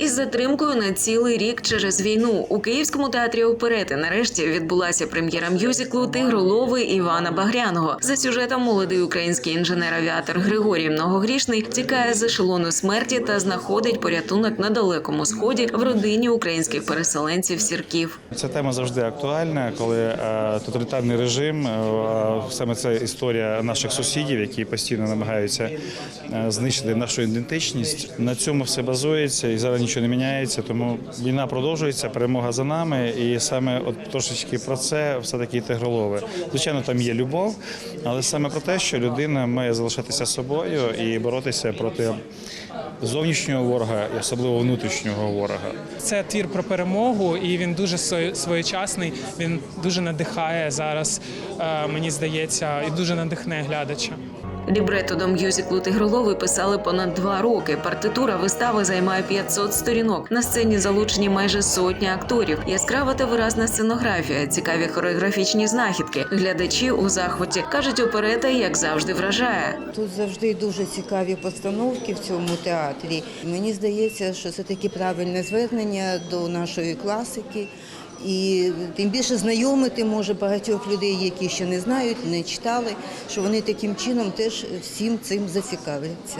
із затримкою на цілий рік через війну. У Київському театрі оперети нарешті відбулася прем'єра мюзиклу Тигролови Івана Багряного. За сюжетом молодий український інженер-авіатор Григорій Многогрішний тікає з ешелону смерті та знаходить порятунок на далекому сході в родині українських переселенців сірків. Ця тема завжди актуальна, коли е, тоталітарний режим, е, саме це історія наших сусідів, які постійно намагаються е, знищити нашу ідентичність. На цьому все базується і зараз нічого не міняється. Тому війна продовжується, перемога за нами. І саме от трошечки про це все таки тигролове. Звичайно, там є любов, але саме про те, що людина має залишатися собою і боротися проти зовнішнього ворога і особливо внутрішнього ворога. Це твір про перемогу, і він дуже сво- своєчасний. Він дуже надихає зараз. е, Мені здається, і дуже надихне глядача. Лібрето до мюзиклу Тигролови писали понад два роки. Партитура вистави займає 500 сторінок. На сцені залучені майже сотня акторів. Яскрава та виразна сценографія, цікаві хореографічні знахідки. Глядачі у захваті кажуть, оперета як завжди вражає. Тут завжди дуже цікаві постановки в цьому театрі. Мені здається, що це таке правильне звернення до нашої класики. І тим більше знайомити може багатьох людей, які ще не знають, не читали, що вони таким чином теж всім цим зацікавляться.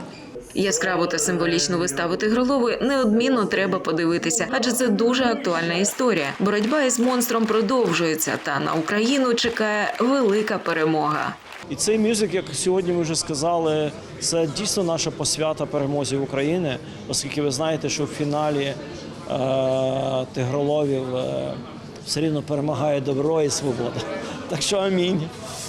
Яскраву та символічну виставу Тигролови неодмінно треба подивитися, адже це дуже актуальна історія. Боротьба із монстром продовжується, та на Україну чекає велика перемога. І цей мюзик, як сьогодні ми вже сказали, це дійсно наша посвята перемозі України, оскільки ви знаєте, що в фіналі тигроловів е, все рівно перемагає добро і свобода. Так що амінь.